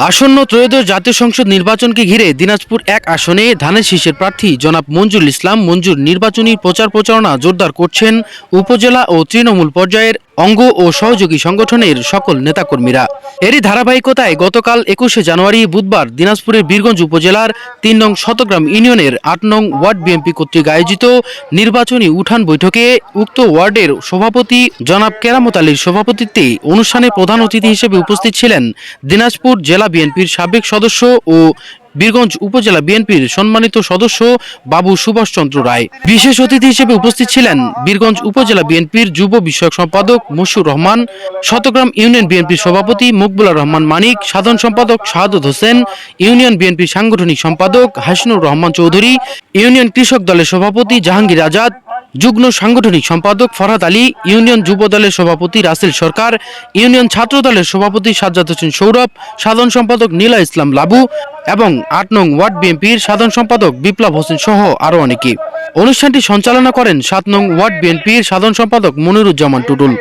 আসন্ন ত্রয়োদশ জাতীয় সংসদ নির্বাচনকে ঘিরে দিনাজপুর এক আসনে ধানের শীষের প্রার্থী জনাব মঞ্জুর ইসলাম মঞ্জুর নির্বাচনী প্রচার প্রচারণা জোরদার করছেন উপজেলা ও তৃণমূল পর্যায়ের অঙ্গ ও সহযোগী সংগঠনের সকল নেতাকর্মীরা। এরই ধারাবাহিকতায় গতকাল একুশে জানুয়ারি বুধবার দিনাজপুরের বীরগঞ্জ উপজেলার তিন নং শতগ্রাম ইউনিয়নের আট নং ওয়ার্ড বিএনপি কর্তৃক আয়োজিত নির্বাচনী উঠান বৈঠকে উক্ত ওয়ার্ডের সভাপতি জনাব কেরামত আলীর সভাপতিত্বে অনুষ্ঠানে প্রধান অতিথি হিসেবে উপস্থিত ছিলেন দিনাজপুর জেলা বিএনপির সাবেক সদস্য ও বীরগঞ্জ উপজেলা বিএনপির সম্মানিত সদস্য বাবু সুভাষচন্দ্র রায়। বিশেষ অতিথি হিসেবে উপস্থিত ছিলেন বীরগঞ্জ উপজেলা বিএনপির যুব বিষয়ক সম্পাদক মশুর রহমান, শতগ্রাম ইউনিয়ন বিএনপির সভাপতি মকবুলার রহমান মানিক, সাধারণ সম্পাদক শাহাদত হোসেন, ইউনিয়ন বিএনপির সাংগঠনিক সম্পাদক হাসিনুর রহমান চৌধুরী, ইউনিয়ন কৃষক দলের সভাপতি জাহাঙ্গীর আজাদ যুগ্ম সাংগঠনিক সম্পাদক ফরহাদ আলী, ইউনিয়ন যুব দলের সভাপতি রাসেল সরকার, ইউনিয়ন ছাত্র দলের সভাপতি সাজ্জাদ হোসেন সৌরভ, সাধারণ সম্পাদক নীলা ইসলাম লাবু এবং আট নং ওয়ার্ড বিএনপির সাধারণ সম্পাদক বিপ্লব হোসেন সহ আরও অনেকে। অনুষ্ঠানটি সঞ্চালনা করেন সাত নং ওয়ার্ড বিএনপির সাধারণ সম্পাদক মনিরুজ্জামান টুডুল